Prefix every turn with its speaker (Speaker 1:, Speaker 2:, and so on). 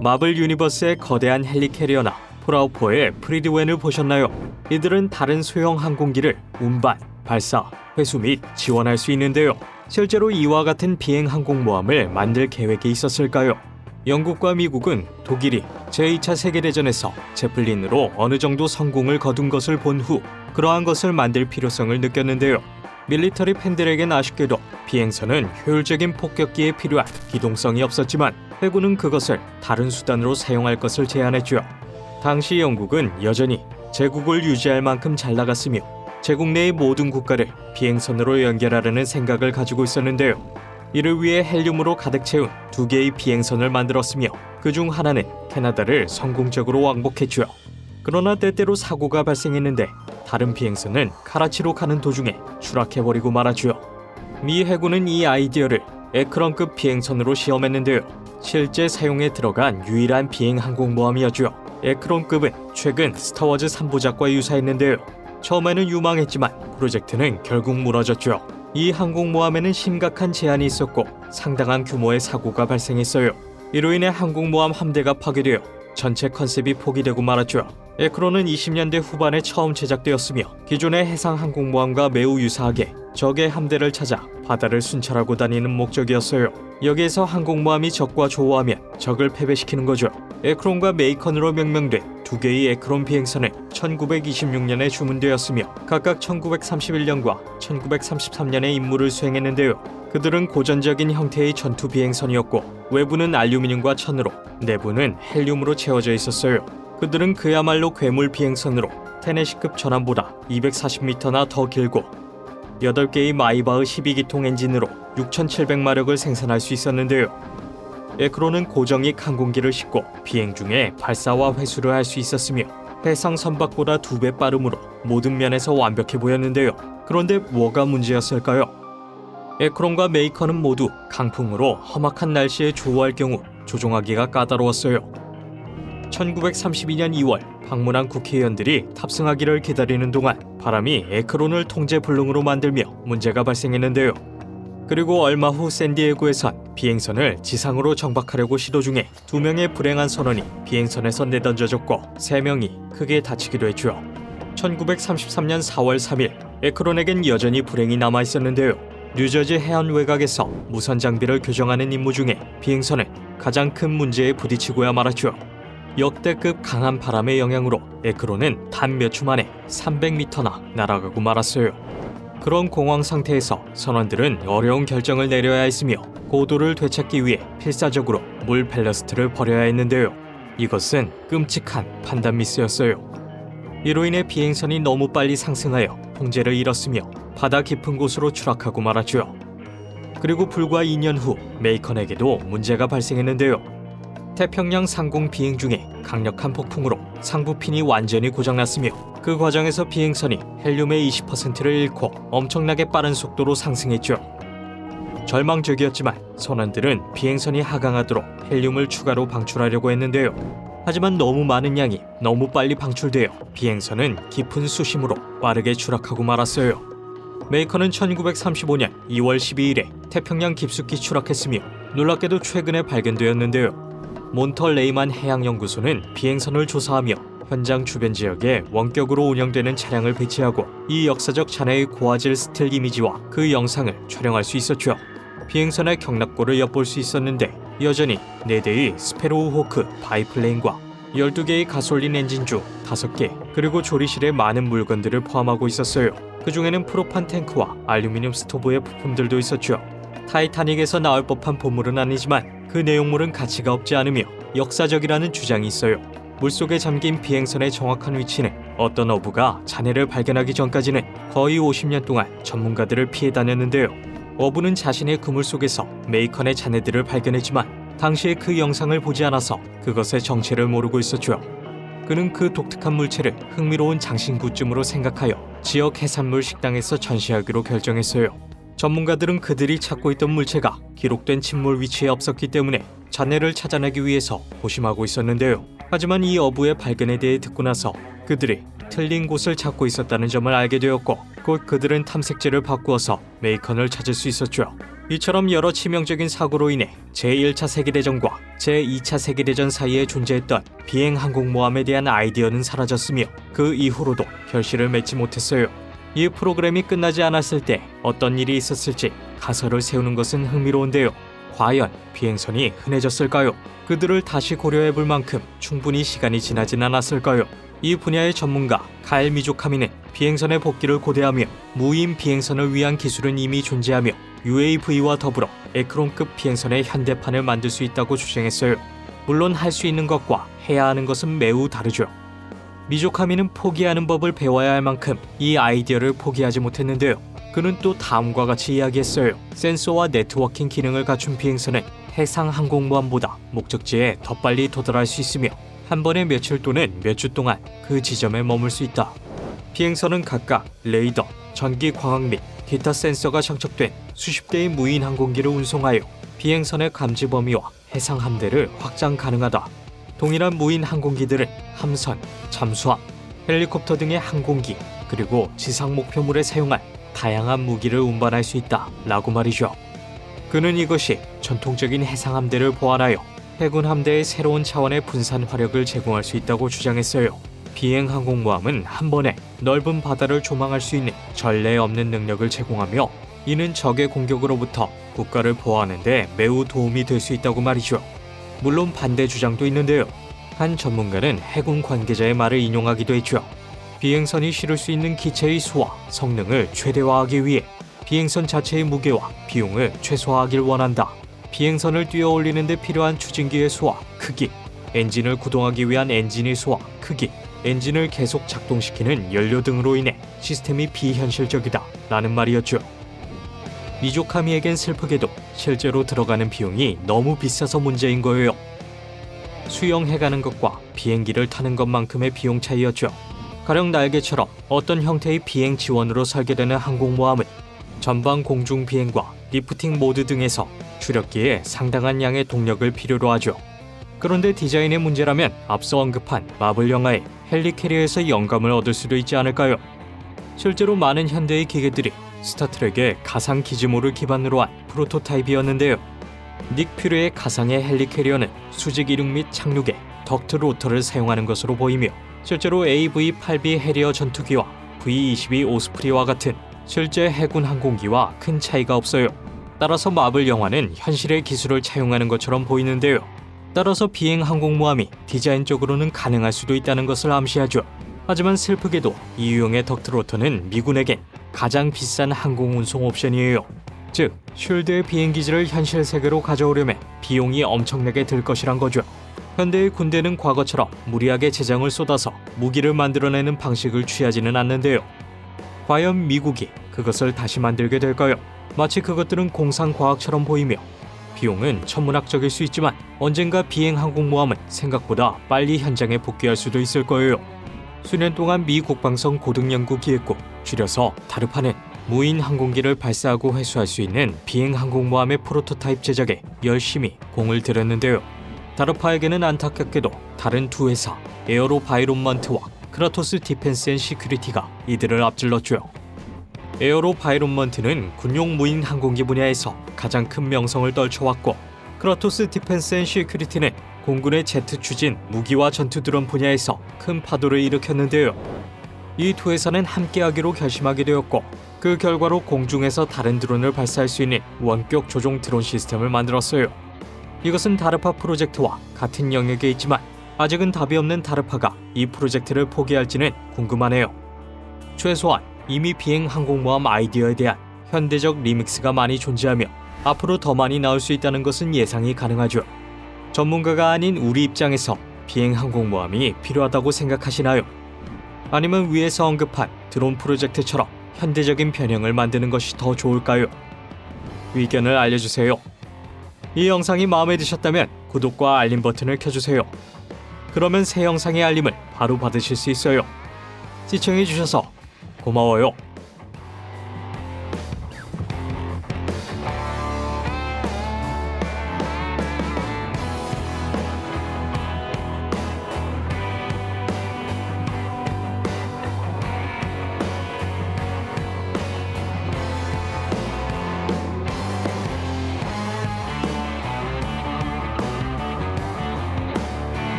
Speaker 1: 마블 유니버스의 거대한 헬리캐리어나 폴아웃4의 프리드웬을 보셨나요? 이들은 다른 소형 항공기를 운반, 발사, 회수 및 지원할 수 있는데요. 실제로 이와 같은 비행 항공모함을 만들 계획이 있었을까요? 영국과 미국은 독일이 제2차 세계대전에서 제플린으로 어느 정도 성공을 거둔 것을 본 후 그러한 것을 만들 필요성을 느꼈는데요. 밀리터리 팬들에겐 아쉽게도 비행선은 효율적인 폭격기에 필요한 기동성이 없었지만 해군은 그것을 다른 수단으로 사용할 것을 제안했죠. 당시 영국은 여전히 제국을 유지할 만큼 잘 나갔으며 제국 내의 모든 국가를 비행선으로 연결하려는 생각을 가지고 있었는데요. 이를 위해 헬륨으로 가득 채운 두 개의 비행선을 만들었으며 그 중 하나는 캐나다를 성공적으로 왕복했죠. 그러나 때때로 사고가 발생했는데 다른 비행선은 카라치로 가는 도중에 추락해버리고 말았죠. 미 해군은 이 아이디어를 에크런급 비행선으로 시험했는데요. 실제 사용에 들어간 유일한 비행 항공모함이었죠. 에크론급은 최근 스타워즈 3부작과 유사했는데요. 처음에는 유망했지만 프로젝트는 결국 무너졌죠. 이 항공모함에는 심각한 제한이 있었고 상당한 규모의 사고가 발생했어요. 이로 인해 항공모함 함대가 파괴되어 전체 컨셉이 포기되고 말았죠. 에크론은 20년대 후반에 처음 제작되었으며 기존의 해상 항공모함과 매우 유사하게 적의 함대를 찾아 바다를 순찰하고 다니는 목적이었어요. 여기에서 항공모함이 적과 조우하면 적을 패배시키는 거죠. 에크론과 메이컨으로 명명된 두 개의 에크론 비행선은 1926년에 주문되었으며 각각 1931년과 1933년에 임무를 수행했는데요. 그들은 고전적인 형태의 전투 비행선이었고 외부는 알루미늄과 천으로 내부는 헬륨으로 채워져 있었어요. 그들은 그야말로 괴물 비행선으로 테네시급 전함보다 240m나 더 길고 8개의 마이바흐 12기통 엔진으로 6,700마력을 생산할 수 있었는데요. 에크로는 고정익 항공기를 싣고 비행 중에 발사와 회수를 할 수 있었으며 해상 선박보다 두 배 빠름으로 모든 면에서 완벽해 보였는데요. 그런데 뭐가 문제였을까요? 에크론과 메이커는 모두 강풍으로 험악한 날씨에 조우할 경우 조종하기가 까다로웠어요. 1932년 2월 방문한 국회의원들이 탑승하기를 기다리는 동안 바람이 에크론을 통제 불능으로 만들며 문제가 발생했는데요. 그리고 얼마 후 샌디에고에선 비행선을 지상으로 정박하려고 시도 중에 두 명의 불행한 선원이 비행선에서 내던져졌고 세 명이 크게 다치기도 했죠. 1933년 4월 3일 에크론에겐 여전히 불행이 남아 있었는데요. 뉴저지 해안 외곽에서 무선 장비를 교정하는 임무 중에 비행선은 가장 큰 문제에 부딪히고야 말았죠. 역대급 강한 바람의 영향으로 에크론은 단 몇 주 만에 300m나 날아가고 말았어요. 그런 공황 상태에서 선원들은 어려운 결정을 내려야 했으며 고도를 되찾기 위해 필사적으로 물 밸러스트를 버려야 했는데요. 이것은 끔찍한 판단 미스였어요. 이로 인해 비행선이 너무 빨리 상승하여 통제를 잃었으며 바다 깊은 곳으로 추락하고 말았죠. 그리고 불과 2년 후 메이컨에게도 문제가 발생했는데요. 태평양 상공 비행 중에 강력한 폭풍으로 상부핀이 완전히 고장났으며 그 과정에서 비행선이 헬륨의 20%를 잃고 엄청나게 빠른 속도로 상승했죠. 절망적이었지만 선원들은 비행선이 하강하도록 헬륨을 추가로 방출하려고 했는데요. 하지만 너무 많은 양이 너무 빨리 방출되어 비행선은 깊은 수심으로 빠르게 추락하고 말았어요. 메이커는 1935년 2월 12일에 태평양 깊숙이 추락했으며 놀랍게도 최근에 발견되었는데요. 몬터 레이만 해양연구소는 비행선을 조사하며 현장 주변 지역에 원격으로 운영되는 차량을 배치하고 이 역사적 잔해의 고화질 스틸 이미지와 그 영상을 촬영할 수 있었죠. 비행선의 경납고를 엿볼 수 있었는데 여전히 4대의 스페로우 호크 바이플레인과 12개의 가솔린 엔진 중 5개 그리고 조리실에 많은 물건들을 포함하고 있었어요. 그 중에는 프로판 탱크와 알루미늄 스토브의 부품들도 있었죠. 타이타닉에서 나올 법한 보물은 아니지만 그 내용물은 가치가 없지 않으며 역사적이라는 주장이 있어요. 물속에 잠긴 비행선의 정확한 위치는 어떤 어부가 잔해를 발견하기 전까지는 거의 50년 동안 전문가들을 피해 다녔는데요. 어부는 자신의 그물 속에서 메이컨의 잔해들을 발견했지만 당시에 그 영상을 보지 않아서 그것의 정체를 모르고 있었죠. 그는 그 독특한 물체를 흥미로운 장신구쯤으로 생각하여 지역 해산물 식당에서 전시하기로 결정했어요. 전문가들은 그들이 찾고 있던 물체가 기록된 침몰 위치에 없었기 때문에 잔해를 찾아내기 위해서 고심하고 있었는데요. 하지만 이 어부의 발견에 대해 듣고 나서 그들이 틀린 곳을 찾고 있었다는 점을 알게 되었고 곧 그들은 탐색제를 바꾸어서 메이컨을 찾을 수 있었죠. 이처럼 여러 치명적인 사고로 인해 제1차 세계대전과 제2차 세계대전 사이에 존재했던 비행 항공모함에 대한 아이디어는 사라졌으며 그 이후로도 결실을 맺지 못했어요. 이 프로그램이 끝나지 않았을 때 어떤 일이 있었을지 가설을 세우는 것은 흥미로운데요. 과연 비행선이 흔해졌을까요? 그들을 다시 고려해 볼 만큼 충분히 시간이 지나진 않았을까요? 이 분야의 전문가 카일 미조카미는 비행선의 복귀를 고대하며 무인 비행선을 위한 기술은 이미 존재하며 UAV와 더불어 에크론급 비행선의 현대판을 만들 수 있다고 주장했어요. 물론 할 수 있는 것과 해야 하는 것은 매우 다르죠. 미조카미는 포기하는 법을 배워야 할 만큼 이 아이디어를 포기하지 못했는데요. 그는 또 다음과 같이 이야기했어요. 센서와 네트워킹 기능을 갖춘 비행선은 해상 항공모함보다 목적지에 더 빨리 도달할 수 있으며 한 번에 며칠 또는 몇 주 동안 그 지점에 머물 수 있다. 비행선은 각각 레이더, 전기 광학 및 기타 센서가 장착된 수십 대의 무인 항공기를 운송하여 비행선의 감지 범위와 해상 함대를 확장 가능하다. 동일한 무인 항공기들은 함선, 잠수함, 헬리콥터 등의 항공기 그리고 지상 목표물에 사용할 다양한 무기를 운반할 수 있다. 라고 말이죠. 그는 이것이 전통적인 해상 함대를 보완하여 해군 함대의 새로운 차원의 분산 화력을 제공할 수 있다고 주장했어요. 비행 항공모함은 한 번에 넓은 바다를 조망할 수 있는 전례 없는 능력을 제공하며 이는 적의 공격으로부터 국가를 보호하는 데 매우 도움이 될 수 있다고 말이죠. 물론 반대 주장도 있는데요. 한 전문가는 해군 관계자의 말을 인용하기도 했죠. 비행선이 실을 수 있는 기체의 수와 성능을 최대화하기 위해 비행선 자체의 무게와 비용을 최소화하길 원한다. 비행선을 뛰어 올리는 데 필요한 추진기의 수와 크기, 엔진을 구동하기 위한 엔진의 수와 크기, 엔진을 계속 작동시키는 연료 등으로 인해 시스템이 비현실적이다. 라는 말이었죠. 미조카미에겐 슬프게도 실제로 들어가는 비용이 너무 비싸서 문제인 거예요. 수영해가는 것과 비행기를 타는 것만큼의 비용 차이였죠. 가령 날개처럼 어떤 형태의 비행 지원으로 설계되는 항공모함은 전방 공중 비행과 리프팅 모드 등에서 추력기에 상당한 양의 동력을 필요로 하죠. 그런데 디자인의 문제라면 앞서 언급한 마블 영화의 헬리캐리어에서 영감을 얻을 수도 있지 않을까요? 실제로 많은 현대의 기계들이 스타트rek의 가상 기지모를 기반으로 한 프로토타입이었는데요. 닉 퓨리의 가상의 헬리캐리어는 수직 이륙 및 착륙에 덕트 로터를 사용하는 것으로 보이며 실제로 AV-8B 해리어 전투기와 V-22 오스프리와 같은 실제 해군 항공기와 큰 차이가 없어요. 따라서 마블 영화는 현실의 기술을 차용하는 것처럼 보이는데요. 따라서 비행 항공모함이 디자인적으로는 가능할 수도 있다는 것을 암시하죠. 하지만 슬프게도 이 유형의 덕트로터는 미군에겐 가장 비싼 항공 운송 옵션이에요. 즉, 쉴드의 비행기지를 현실 세계로 가져오려면 비용이 엄청나게 들 것이란 거죠. 현대의 군대는 과거처럼 무리하게 재정을 쏟아서 무기를 만들어내는 방식을 취하지는 않는데요. 과연 미국이 그것을 다시 만들게 될까요? 마치 그것들은 공상과학처럼 보이며 비용은 천문학적일 수 있지만 언젠가 비행 항공모함은 생각보다 빨리 현장에 복귀할 수도 있을 거예요. 수년 동안 미 국방성 고등연구 기획국 줄여서 다르파는 무인 항공기를 발사하고 회수할 수 있는 비행 항공모함의 프로토타입 제작에 열심히 공을 들였는데요. 다르파에게는 안타깝게도 다른 두 회사 에어로 바이론먼트와 크라토스 디펜스 앤 시큐리티가 이들을 앞질렀죠. 에어로 바이론먼트는 군용 무인 항공기 분야에서 가장 큰 명성을 떨쳐왔고 크라토스 디펜스 앤 시큐리티는 공군의 제트 추진 무기와 전투 드론 분야에서 큰 파도를 일으켰는데요. 이 두 회사는 함께하기로 결심하게 되었고 그 결과로 공중에서 다른 드론을 발사할 수 있는 원격 조종 드론 시스템을 만들었어요. 이것은 다르파 프로젝트와 같은 영역에 있지만 아직은 답이 없는 다르파가 이 프로젝트를 포기할지는 궁금하네요. 최소한 이미 비행 항공모함 아이디어에 대한 현대적 리믹스가 많이 존재하며 앞으로 더 많이 나올 수 있다는 것은 예상이 가능하죠. 전문가가 아닌 우리 입장에서 비행 항공모함이 필요하다고 생각하시나요? 아니면 위에서 언급한 드론 프로젝트처럼 현대적인 변형을 만드는 것이 더 좋을까요? 의견을 알려주세요. 이 영상이 마음에 드셨다면 구독과 알림 버튼을 켜주세요. 그러면 새 영상의 알림을 바로 받으실 수 있어요. 시청해주셔서 고마워요.